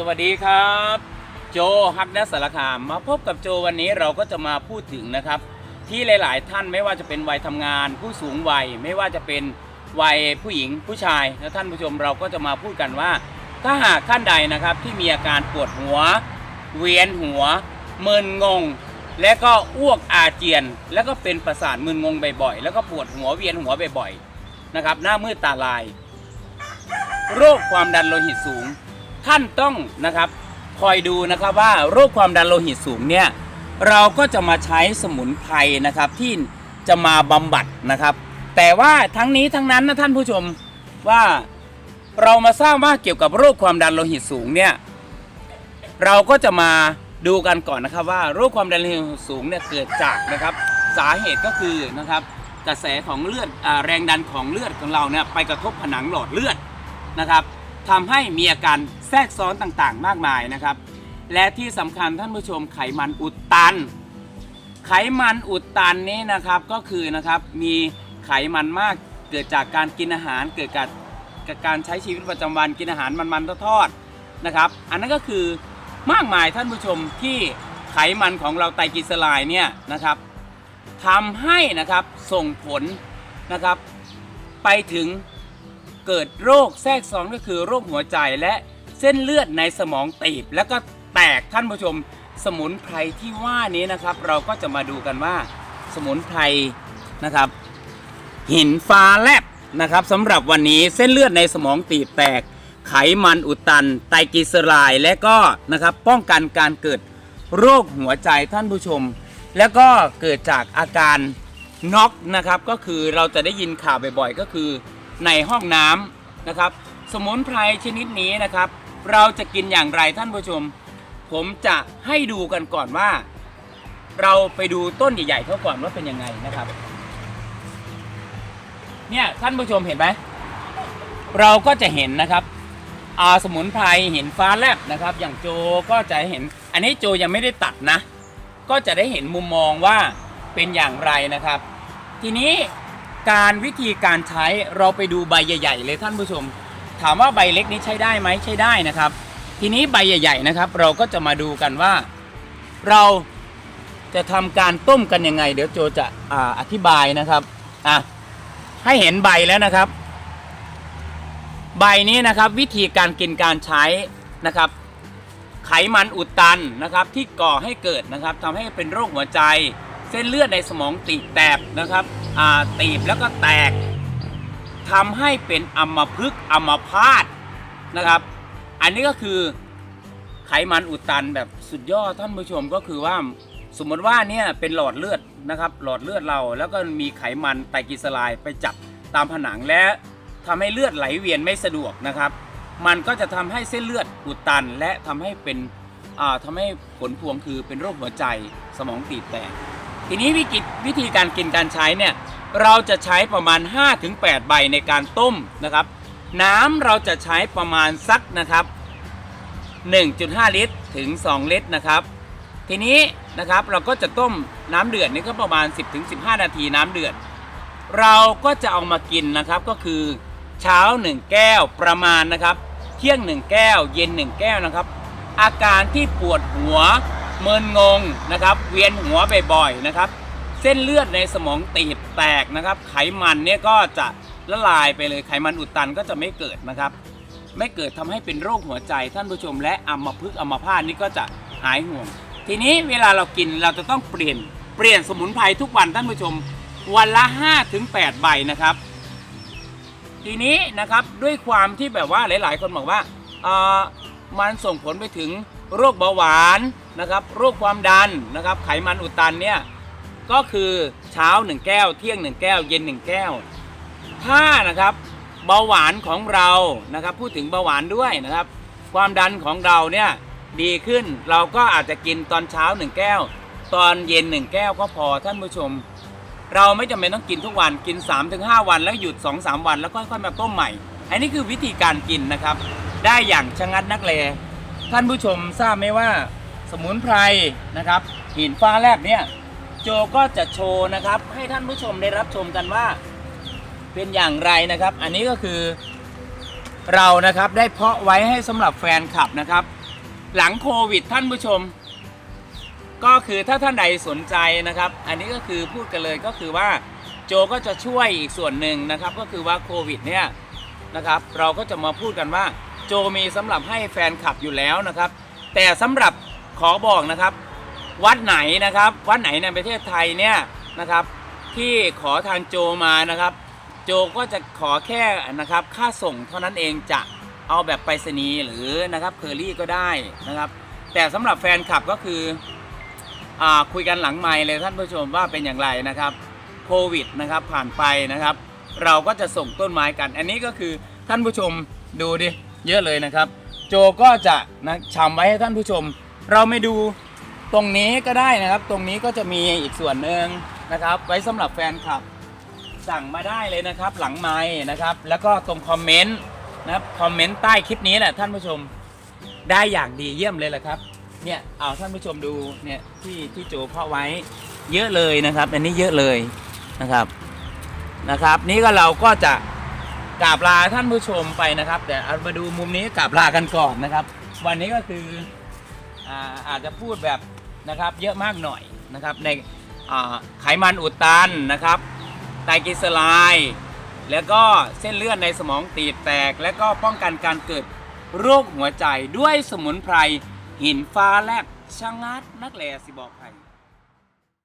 สวัสดีครับ โจฮักนัสสารคามมาพบกับโจวันนี้เราก็จะมาพูดถึงนะครับ ที่หลาย ๆ ท่านไม่ว่าจะเป็นวัยทำงาน ผู้สูงวัย ไม่ว่าจะเป็นวัยผู้หญิงผู้ชายและท่านผู้ชมเราก็จะมาพูดกันว่า ถ้าหากท่านใดนะครับที่มีอาการปวดหัว เวียนหัวมึนงง และก็อ้วกอาเจียน แล้วก็เป็นประสาทมึนงงบ่อย ๆ แล้วก็ปวดหัวเวียนหัวบ่อย ๆ นะครับ หน้ามืดตาลาย โรคความดันโลหิตสูง ท่านต้องนะครับคอยดูนะครับว่าโรคความดันโลหิตสูงเนี่ยเราก็จะมาใช้สมุนไพรนะครับที่จะมาบำบัดนะครับ แต่ว่าทั้งนี้ทั้งนั้นนะท่านผู้ชมว่าเรามาทราบว่าเกี่ยวกับโรคความดันโลหิตสูงเนี่ยเราก็จะมาดูกันก่อนนะครับว่าโรคความดันโลหิตสูงเนี่ยเกิดจากนะครับสาเหตุก็คือนะครับกระแสของเลือดอแรงดันของเลือดของเราเนี่ยไปกระทบผนังหลอดเลือดนะครับ ทำให้มีอาการแทรกซ้อนต่างๆ มากมายนะครับ และที่สำคัญท่านผู้ชมไขมันอุดตัน ไขมันอุดตันนี้นะครับก็คือนะครับมีไขมันมากเกิดจากการกินอาหารเกิดจากกการใช้ชีวิตประจำวันกินอาหารมันๆทอดๆนะครับ อันนั้นก็คือมากมายท่านผู้ชมที่ไขมันของเราไตรกลีเซอไรด์เนี่ยนะครับทำให้นะครับส่งผลนะครับไปถึง เกิดโรคแทรกซ้อนก็คือโรคหัวใจและเส้นเลือดในสมองตีบ แล้วก็แตกท่านผู้ชม สมุนไพรที่ว่านี้นะครับ เราก็จะมาดูกันว่า สมุนไพรนะครับ หินฟ้าแลบนะครับสำหรับวันนี้เส้นเลือดในสมองตีบแตก ไขมันอุดตัน ไตกลีเซอไรด์และก็นะครับป้องกันการเกิดโรคหัวใจท่านผู้ชม แล้วก็เกิดจากอาการน็อกนะครับก็คือเราจะได้ยินข่าวบ่อยๆ ก็คือ ในห้องน้ำนะครับ สมุนไพรชนิดนี้นะครับ เราจะกินอย่างไรท่านผู้ชม ผมจะให้ดูกันก่อนว่า เราไปดูต้นใหญ่ๆเขาก่อนว่าเป็นยังไงนะครับ เนี่ยท่านผู้ชมเห็นไหมเราก็จะเห็นนะครับอาสมุนไพรเห็นฟ้าแลบนะครับ อย่างโจก็จะเห็น อันนี้โจยังไม่ได้ตัดนะ ก็จะได้เห็นมุมมองว่าเป็นอย่างไรนะครับ ทีนี้ การวิธีการใช้เราไปดูใบใหญ่ ๆ เลยท่านผู้ชม ถามว่าใบเล็กนี้ใช้ได้ไหมใช้ได้นะครับ ทีนี้ใบใหญ่ ๆนะครับ เราก็จะมาดูกันว่า เราจะทำการต้มกันยังไง เดี๋ยวโจจะอาอธิบายนะครับอะให้เห็นใบแล้วนะครับ ใบนี้นะครับวิธีการกินการใช้นะครับ ไขมันอุดตันนะครับที่ก่อให้เกิดนะครับทำให้เป็นโรคหัวใจ เส้นเลือดในสมองตีบแตกนะครับตีบแล้วก็แตกทำให้เป็นอัมพฤกษ์อัมพาตนะครับ อันนี้ก็คือไขมันอุดตันแบบสุดยอดท่านผู้ชมก็คือว่าสมมติว่าเนี่ยเป็นหลอดเลือดนะครับ หลอดเลือดเราแล้วก็มีไขมันไตรกลีเซอไรด์ไปจับตามผนังและทำให้เลือดไหลเวียนไม่สะดวกนะครับ มันก็จะทำให้เส้นเลือดอุดตัน และทำให้เป็นอ่าทำให้ผลพวงคือเป็นโรคหัวใจสมองตีบแตก ทีนี้วิธีวิธีการกินการใช้เนี่ยเราจะใช้ประมาณ 5-8 ใบในการต้มนะครับ น้ำเราจะใช้ประมาณสักนะครับ 1.5 ลิตรถึง 2 ลิตรนะครับ ทีนี้นะครับเราก็จะต้มน้ำเดือดนี่ก็ประมาณ 10-15 นาทีน้ำเดือด เราก็จะเอามากินนะครับก็คือเช้า 1 แก้วประมาณนะครับ เที่ยง 1 แก้ว เย็น 1 แก้วนะครับ อาการที่ปวดหัว เมินงงนะครับ เวียนหัวบ่อยๆนะครับ เส้นเลือดในสมองตีบแตกนะครับ ไขมันเนี่ยก็จะละลายไปเลยไขมันอุดตันก็จะไม่เกิดนะครับ ไม่เกิดทำให้เป็นโรคหัวใจท่านผู้ชม และอัมพฤกษ์อัมพาตนี่ก็จะหายห่วง ทีนี้เวลาเรากินเราจะต้องเปลี่ยนเปลี่ยนสมุนไพรทุกวันท่านผู้ชม วันละ5ถึง8ใบนะครับ ทีนี้นะครับด้วยความที่แบบว่าหลาย ๆ คนบอกว่าเออมันส่งผลไปถึงโรคเบาหวาน นะครับโรคความดันนะครับไขมันอุดตันเนี่ยก็คือเช้า 1 แก้ว เที่ยง 1 แก้ว เย็น 1 แก้ว ถ้านะครับเบาหวานของเรานะครับพูดถึงเบาหวานด้วยนะครับ ความดันของเราเนี่ยดีขึ้นเราก็อาจจะกินตอนเช้า 1 แก้ว ตอนเย็น 1 แก้วก็พอท่านผู้ชม เราไม่จำเป็นต้องกินทุกวันกิน 3-5 วันแล้วหยุด 2-3 วันแล้วค่อยๆมาต้มใหม่ อันนี้คือวิธีการกินนะครับ ได้อย่างชะงัดนักเลท่านผู้ชมทราบไหมว่า สมุนไพรนะครับ หินฟ้าแลบเนี่ยโจก็จะโชว์นะครับ ให้ท่านผู้ชมได้รับชมกันว่าเป็นอย่างไรนะครับ อันนี้ก็คือเรานะครับได้เพาะไว้ให้สำหรับแฟนคลับนะครับ หลังโควิดท่านผู้ชม ก็คือถ้าท่านใดสนใจนะครับ อันนี้ก็คือพูดกันเลยก็คือว่าโจก็จะช่วยอีกส่วนหนึ่งนะครับ ก็คือว่าโควิดเนี่ยนะครับ เราก็จะมาพูดกันว่า โจมีสำหรับให้แฟนคลับอยู่แล้วนะครับ แต่สำหรับ ขอบอกนะครับ วัดไหนนะครับ วัดไหนในประเทศไทยเนี่ยนะครับ ที่ขอทางโจมานะครับ โจก็จะขอแค่นะครับ ค่าส่งเท่านั้นเองจะเอาแบบไปรษณีย์หรือนะครับเคอรี่ก็ได้นะครับ แต่สำหรับแฟนคลับก็คืออ่าคุยกันหลังไมค์เลยท่านผู้ชมว่าเป็นอย่างไรนะครับโควิดนะครับผ่านไปนะครับ เราก็จะส่งต้นไม้กัน อันนี้ก็คือท่านผู้ชมดูดิเยอะเลยนะครับ โจก็จะนะชำไว้ให้ท่านผู้ชม เราไม่ดูตรงนี้ก็ได้นะครับ ตรงนี้ก็จะมีอีกส่วนหนึ่งนะครับ ไว้สำหรับแฟนคลับ สั่งมาได้เลยนะครับ หลังไม้นะครับ แล้วก็ตรงคอมเมนต์นะครับคอมเมนต์ใต้คลิปนี้แหละท่านผู้ชมได้อย่างดีเยี่ยมเลยแหละครับเนี่ยเอาท่านผู้ชมดูเนี่ยที่ที่โจเพาะไว้เยอะเลยนะครับ อันนี้เยอะเลยนะครับนะครับ นี่ก็เราก็จะกราบลาท่านผู้ชมไปนะครับ แต่เอามาดูมุมนี้กราบลากันก่อนนะครับ วันนี้ก็คือ อาอาจจะพูดแบบนะครับเยอะมากหน่อยนะครับในไขมันอุดตันนะครับไตรกลีเซอไรด์แล้วก็เส้นเลือดในสมองตีบแตก และก็ป้องกันการเกิดโรคหัวใจด้วยสมุนไพรหินฟ้าแลบชะงัดนักแลสิบอกใคร